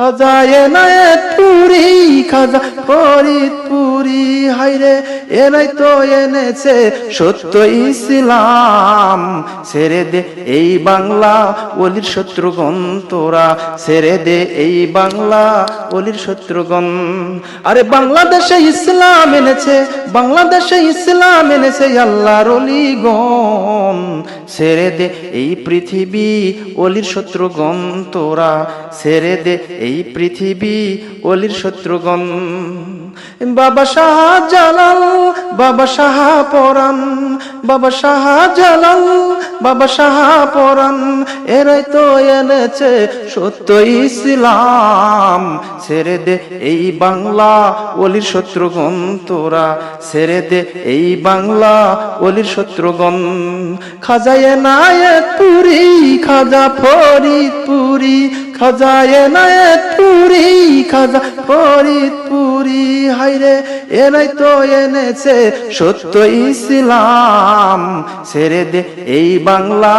খাজায় নায়ত পুরি, খাজা ফরিদপুরি হাইরে এনাই তো এনেছে সত্য ইসলাম। ছেড়ে দে এই বাংলা ওলির শত্রুগণ তোরা, ছেড়ে দে এই বাংলা ওলির শত্রুগণ। আরে বাংলাদেশে ইসলাম এনেছে, বাংলাদেশে ইসলাম এনেছে আল্লাহর অলিগণ। ছেড়ে দে এই পৃথিবী, অলির শত্রুগণ তোরা। ছেড়ে দে এই পৃথিবী, অলির শত্রুগণ। বাবা শাহ জালাল, বাবা শাহ পরান বাবা শাহ জালাল বাবা শাহ পরান এরাই তো এনেছে সত্য ইসলাম। ছেড়ে দে এই বাংলা, অলির শত্রুগণ তোরা। ছেড়ে দে এই বাংলা, অলির শত্রুগণ। খাজায় নায়ক পুরি খাজা ফরিদপুরি। খাজায় নায়ক পুরি খাজা ফরিদপুরি। হাইরে এনাই তো এনেছে সত্য ইসলাম। ছেড়ে দে এই বাংলা,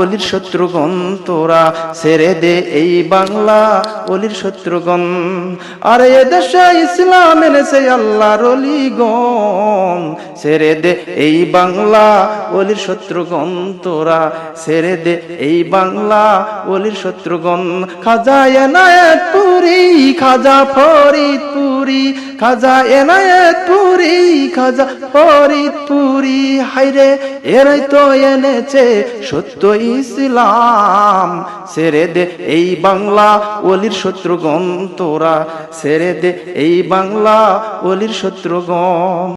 অলির শত্রুগণ তোরা। ছেড়ে দে এই বাংলা, অলির শত্রুগণ। আরে এদেশে ইসলাম এনেছে আল্লাহর অলিগণ। ছেড়ে দে এই বাংলা, অলির শত্রুগণ তোরা। ছেড়ে দে এই বাংলা, অলির শত্রুগণ। খাজা এনায়েত পুরি, খাজা ফরিদপুরি খাজা এনায়েত পুরি, খাজা ফরিদপুরি হাইরে এরাই তো এনেছে সত্য ইসলাম। সেরে দে এই বাংলা অলির শত্রুগণ তোরা। সেরে দে এই বাংলা অলির শত্রুগণ।